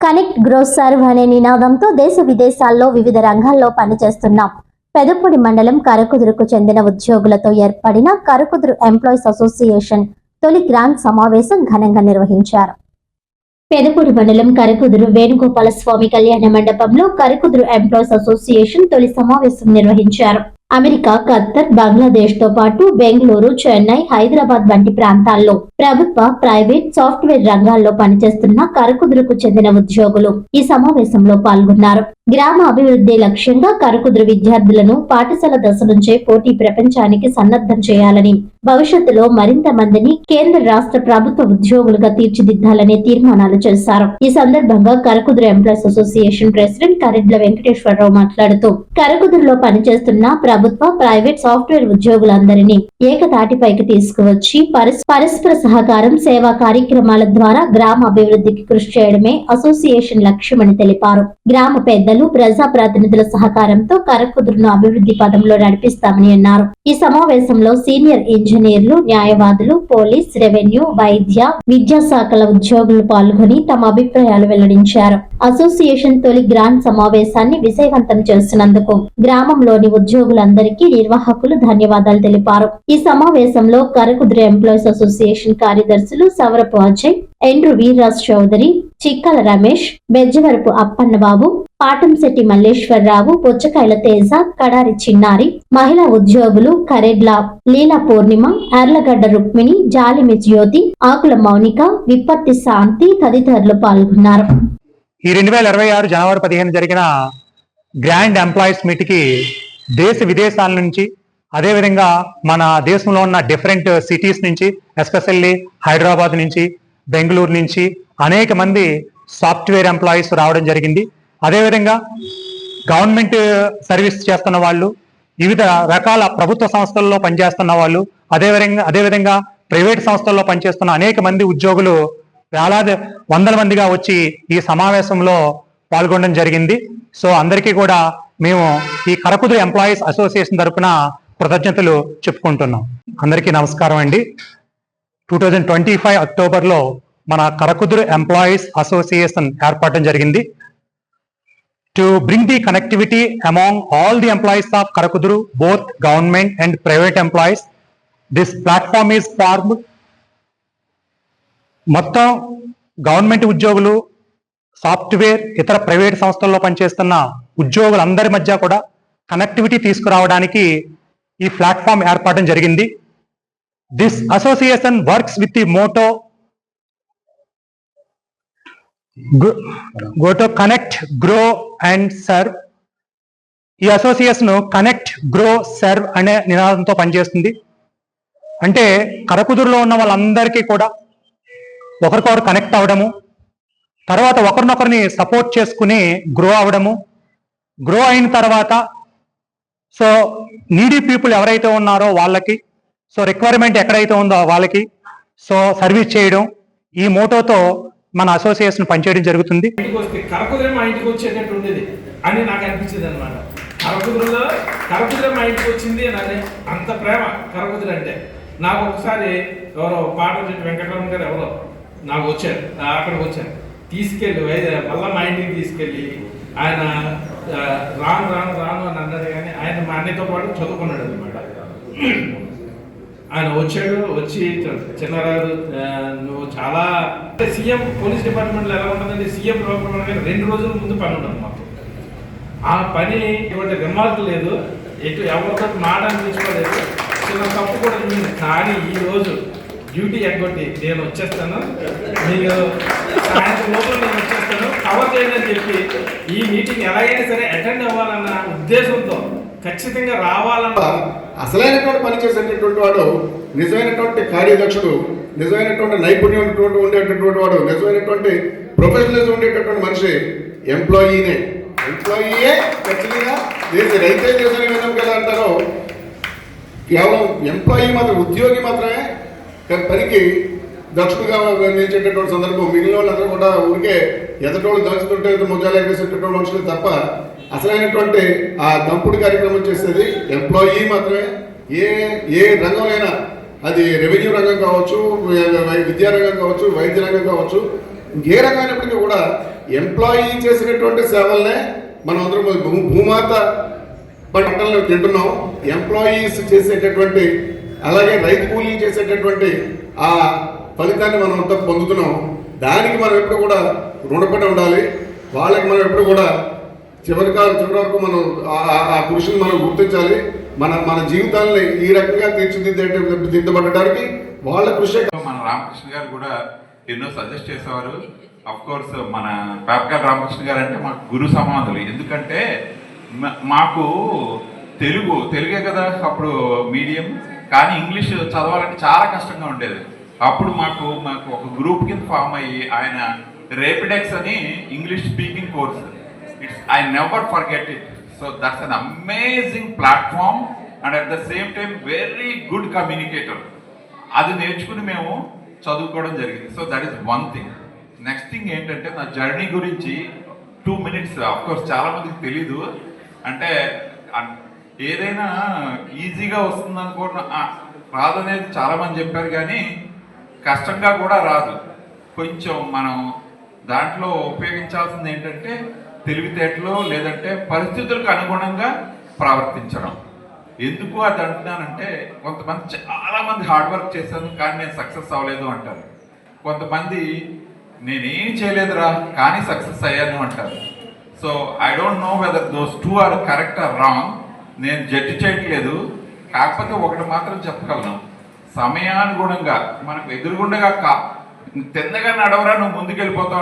Connect grow serve అనే నినాదంతో దేశ విదేశాల్లో వివిధ రంగాల్లో పనిచేస్తున్న పెదపూడి మండలం కరకుదురుకు చెందిన ఉద్యోగులతో ఏర్పడిన కరకుదురు ఎంప్లాయీస్ అసోసియేషన్ తొలి గ్రాండ్ సమావేశం ఘనంగా నిర్వహించారు. పెదపూడి మండలం కరకుదురు వేణుగోపాల స్వామి కళ్యాణ మండపంలో కరకుదురు ఎంప్లాయీస్ అసోసియేషన్ తొలి సమావేశం నిర్వహించారు. అమెరికా ఖత్తర్ బంగ్లాదేశ్తో పాటు బెంగళూరు చెన్నై హైదరాబాద్ వంటి ప్రాంతాల్లో ప్రభుత్వ ప్రైవేట్ సాఫ్ట్వేర్ రంగాల్లో పనిచేస్తున్న కరకుదురుకు చెందిన ఉద్యోగులు ఈ సమావేశంలో పాల్గొన్నారు. గ్రామ అభివృద్ధి లక్ష్యంగా కరకుదురు విద్యార్థులను పాఠశాల దశ నుంచే పోటీ ప్రపంచానికి సన్నద్ధం చేయాలని భవిష్యత్తులో మరింత మందిని కేంద్ర రాష్ట్ర ప్రభుత్వ ఉద్యోగులుగా తీర్చిదిద్దాలనే తీర్మానాలు చేశారు. ఈ సందర్భంగా Karakuduru employees association president Karedla Venkateswararao మాట్లాడుతూ కరకుదురులో పనిచేస్తున్న ప్రభుత్వ ప్రైవేట్ సాఫ్ట్వేర్ ఉద్యోగులందరినీ ఏకతాటిపైకి తీసుకువచ్చి పరస్పర సహకారం సేవా కార్యక్రమాల ద్వారా గ్రామ అభివృద్ధికి కృషి చేయడమే అసోసియేషన్ లక్ష్యమని తెలిపారు. గ్రామ పెద్దలు ప్రజా ప్రతినిధుల సహకారంతో కరకుదురును అభివృద్ధి పదంలో నడిపిస్తామని అన్నారు. ఈ సమావేశంలో సీనియర్ ఇంజనీర్లు న్యాయవాదులు పోలీస్ రెవెన్యూ వైద్య విద్యా శాఖల ఉద్యోగులు పాల్గొని తమ అభిప్రాయాలు వెల్లడించారు. అసోసియేషన్ తొలి గ్రాండ్ సమావేశాన్ని విజయవంతం చేస్తున్నందుకు గ్రామంలోని ఉద్యోగులందరికీ నిర్వాహకులు ధన్యవాదాలు తెలిపారు. ఈ సమావేశంలో కరకుద్ర ఎంప్లాయీస్ అసోసియేషన్ కార్యదర్శులు సవరపు అజయ్ ఎండ్రు వీర్రాజ్ చౌదరి చిక్కల రమేష్ బెజ్జవరపు అప్పన్నబాబు పాటంశెట్టి మల్లేశ్వరరావు పుచ్చకాయల తేజ కడారి చిన్నారి మహిళా ఉద్యోగులు కరెడ్ల లీలా పూర్ణిమ ఎర్లగడ్డ రుక్మిణి జాలిమి జ్యోతి ఆకుల మౌనిక విప్పత్తి శాంతి తదితరులు పాల్గొన్నారు. ఈ రెండు వేల ఇరవై ఆరు జనవరి పదిహేను జరిగిన గ్రాండ్ ఎంప్లాయీస్ మీట్కి దేశ విదేశాల నుంచి అదేవిధంగా మన దేశంలో ఉన్న డిఫరెంట్ సిటీస్ నుంచి ఎస్పెషల్లీ హైదరాబాద్ నుంచి బెంగళూరు నుంచి అనేక మంది సాఫ్ట్వేర్ ఎంప్లాయీస్ రావడం జరిగింది. అదేవిధంగా గవర్నమెంట్ సర్వీస్ చేస్తున్న వాళ్ళు వివిధ రకాల ప్రభుత్వ సంస్థల్లో పనిచేస్తున్న వాళ్ళు అదేవిధంగా అదేవిధంగా ప్రైవేట్ సంస్థల్లో పనిచేస్తున్న అనేక మంది ఉద్యోగులు వేలాది వందల మందిగా వచ్చి ఈ సమావేశంలో పాల్గొనడం జరిగింది. సో అందరికీ కూడా మేము ఈ కరకుదురు ఎంప్లాయీస్ అసోసియేషన్ తరపున కృతజ్ఞతలు చెప్పుకుంటున్నాం. అందరికీ నమస్కారం అండి. టూ థౌజండ్ ట్వంటీ ఫైవ్ అక్టోబర్లో మన కరకుదురు ఎంప్లాయీస్ అసోసియేషన్ ఏర్పడడం జరిగింది. To bring the connectivity among all the employees of Karakuduru both government and private employees this platform is form మొత్తం గవర్నమెంట్ ఉద్యోగులు సాఫ్ట్వేర్ ఇతర ప్రైవేట్ సంస్థల్లో పనిచేస్తున్న ఉద్యోగులందరి మధ్య కూడా కనెక్టివిటీ తీసుకురావడానికి ఈ ప్లాట్ఫామ్ ఏర్పడడం జరిగింది. This association works with the motto go to connect grow and serve ఈ అసోసియేషన్ కనెక్ట్ గ్రో సర్వ్ అనే నినాదంతో పనిచేస్తుంది. అంటే కరకుదురులో ఉన్న వాళ్ళందరికీ కూడా ఒకరికొకరు కనెక్ట్ అవ్వడము తర్వాత ఒకరినొకరిని సపోర్ట్ చేసుకుని గ్రో అవ్వడము గ్రో అయిన తర్వాత సో నీడీ పీపుల్ ఎవరైతే ఉన్నారో వాళ్ళకి సో రిక్వైర్మెంట్ ఎక్కడైతే ఉందో వాళ్ళకి సో సర్వీస్ చేయడం ఈ మోటోతో మన అసోసియేషన్ పనిచేయడం జరుగుతుంది. ఇంటికి మా ఇంటికి వచ్చేటట్టు ఉండేది. అని నాకు అనిపించింది అనమాట కరకుదురులో కరకుదురే మా ఇంటికి వచ్చింది అని అంత ప్రేమ కరకుదురు అంటే. నాకు ఒకసారి ఎవరో పాట చెట్టు వెంకటరమణ గారు ఎవరో నాకు వచ్చారు అక్కడికి వచ్చారు. తీసుకెళ్ళి వైద్య మళ్ళీ మా ఇంటికి తీసుకెళ్ళి ఆయన రాను రాను రాను అని అన్నాడు కానీ ఆయన మా అన్నయ్యతో పాటు చదువుకున్నాడు అనమాట ఆయన వచ్చాడు వచ్చి చిన్నరాజు నువ్వు చాలా అంటే సీఎం పోలీస్ డిపార్ట్మెంట్లో ఎలా ఉంటుందంటే సీఎం లోపల రెండు రోజుల ముందు పని ఉండదు మాకు. ఆ పని ఇటువంటి రిమార్క్ లేదు. ఎటు ఎవరితో మాట అనిపించుకోలేదు. చిన్న తప్పు కూడా ఉంది. కానీ ఈ రోజు డ్యూటీ ఎగ్గొట్టి నేను వచ్చేస్తాను. మీరు సాయంత్రం లోపల నేను కవర్ చేయాలని చెప్పి ఈ మీటింగ్ ఎలాగైనా సరే అటెండ్ అవ్వాలన్న ఉద్దేశంతో ఖచ్చితంగా రావాలన్న అసలైనటువంటి పని చేసేటటువంటి వాడు నిజమైనటువంటి కార్యదక్షుడు నిజమైనటువంటి నైపుణ్యం ఉన్నటువంటి ఉండేటటువంటి వాడు నిజమైనటువంటి ప్రొఫెషనలిజం ఉండేటటువంటి మనిషి ఎంప్లాయీనే ఎంప్లాయీయే ఖచ్చితంగా దేశ రైతే దేశం విధం కదా అంటారో కేవలం ఎంప్లాయీ మాత్రం ఉద్యోగి మాత్రమే పనికి దక్షుడుగా నిలిచేటటువంటి సందర్భం మిగిలిన వాళ్ళందరూ కూడా ఊరికే ఎదటోళ్ళు దాచుతుంటే ముజాలు ఎగేసేటటువంటి మనుషులు తప్ప అసలైనటువంటి ఆ దంపుడు కార్యక్రమం చేసేది ఎంప్లాయీ మాత్రమే. ఏ ఏ రంగంలోనైనా అది రెవెన్యూ రంగం కావచ్చు విద్యా రంగం కావచ్చు వైద్య రంగం కావచ్చు ఇంకే రకమైనప్పటికీ కూడా ఎంప్లాయీ చేసినటువంటి సేవలనే మనం అందరం భూమాత పట్టణంలో తింటున్నాం. ఎంప్లాయీస్ చేసేటటువంటి అలాగే రైతు కూలీ చేసేటటువంటి ఆ ఫలితాన్ని మనం అంతా పొందుతున్నాం. దానికి మనం ఎప్పుడు కూడా రుణపడి ఉండాలి. వాళ్ళకి మనం ఎప్పుడు కూడా చివరి కాలం చివరి వరకు మనం ఆ- కృషిని మనం గుర్తించాలి. మన మన జీవితాలని ఈ రకంగా తీర్చిదిద్దే దిద్దబడటానికి వాళ్ళ కృషి. మన రామకృష్ణ గారు కూడా ఎన్నో సజెస్ట్ చేసేవారు. అఫ్ కోర్స్ మన పేపకాల రామకృష్ణ గారు అంటే మాకు గురు సమాధులు ఎందుకంటే మాకు తెలుగు తెలుగే కదా అప్పుడు మీడియం. కానీ ఇంగ్లీష్ చదవాలంటే చాలా కష్టంగా ఉండేది. అప్పుడు మాకు మాకు ఒక గ్రూప్ కింద ఫామ్ అయ్యి ఆయన రేపిడెక్స్ అని English speaking course it's I never forget it so that's an amazing platform and at the same time very good communicator అది నేర్చుకుని మేము చదువుకోవడం జరిగింది. So that is one thing next thing ఏంటంటే నా జర్నీ గురించి టూ మినిట్స్ కోర్స్ చాలా మందికి తెలీదు. అంటే ఏదైనా ఈజీగా వస్తుంది అనుకోవడం రాదనేది చాలా మంది చెప్పారు కానీ కష్టంగా కూడా రాదు. కొంచెం మనం దాంట్లో ఉపయోగించాల్సింది ఏంటంటే తెలివితేటలు లేదంటే పరిస్థితులకు అనుగుణంగా ప్రవర్తించడం. ఎందుకు అది అంటున్నానంటే కొంతమంది చాలామంది హార్డ్ వర్క్ చేశాను కానీ నేను సక్సెస్ అవ్వలేదు అంటారు. కొంతమంది నేనేం చేయలేదురా కానీ సక్సెస్ అయ్యాను అంటారు. So I don't know whether those two are correct or wrong. నేను జడ్జి చేయట్లేదు. కాకపోతే ఒకటి మాత్రం చెప్పగలను. సమయానుగుణంగా మనకు ఎదురుగుండగా కా తిన్నగా నడవరా నువ్వు ముందుకెళ్ళిపోతావు